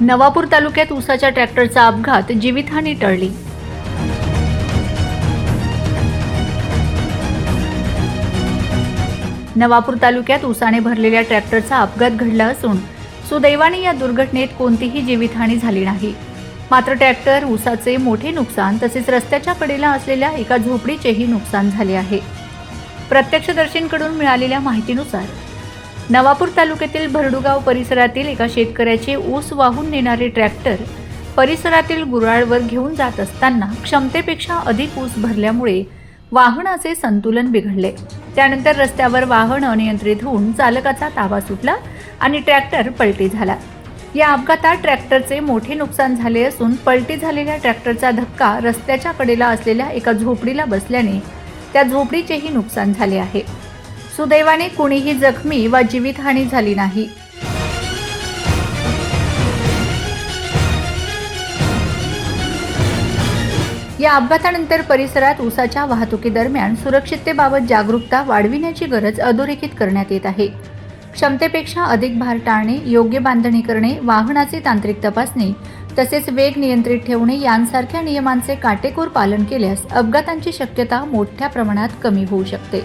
नवापूर तालुक्यात उसाच्या ट्रॅक्टरचा अपघात जीवितहानी टळली. नवापूर तालुक्यात उसाने भरलेल्या ट्रॅक्टरचा अपघात घडला असून सुदैवाने या दुर्घटनेत कोणतीही जीवितहानी झाली नाही. मात्र ट्रॅक्टर ऊसाचे मोठे नुकसान तसेच रस्त्याच्या कडेला असलेल्या एका झोपडीचेही नुकसान झाले आहे. प्रत्यक्षदर्शींकडून मिळालेल्या माहितीनुसार नवापूर तालुक्यातील भरडुगाव परिसरातील एका शेतकऱ्याचे ऊस वाहून नेणारे ट्रॅक्टर परिसरातील गुराळवर घेऊन जात असताना क्षमतेपेक्षा अधिक ऊस भरल्यामुळे वाहनाचे संतुलन बिघडले. त्यानंतर रस्त्यावर वाहन अनियंत्रित होऊन चालकाचा ताबा सुटला आणि ट्रॅक्टर पलटी झाला. या अपघातात ट्रॅक्टरचे मोठे नुकसान झाले असून पलटी झालेल्या ट्रॅक्टरचा धक्का रस्त्याच्या कडेला असलेल्या एका झोपडीला बसल्याने त्या झोपडीचेही नुकसान झाले आहे. सुदैवाने कुणीही जखमी वा जीवितहानी झाली नाही. या अपघातानंतर परिसरात ऊसाच्या वाहतुकीदरम्यान सुरक्षिततेबाबत जागरूकता वाढविण्याची गरज अधोरेखित करण्यात येत आहे. क्षमतेपेक्षा अधिक भार टाळणे योग्य बांधणी करणे वाहनाचे तांत्रिक तपासणी तसेच वेग नियंत्रित ठेवणे यांसारख्या नियमांचे काटेकोर पालन केल्यास अपघातांची शक्यता मोठ्या प्रमाणात कमी होऊ शकते.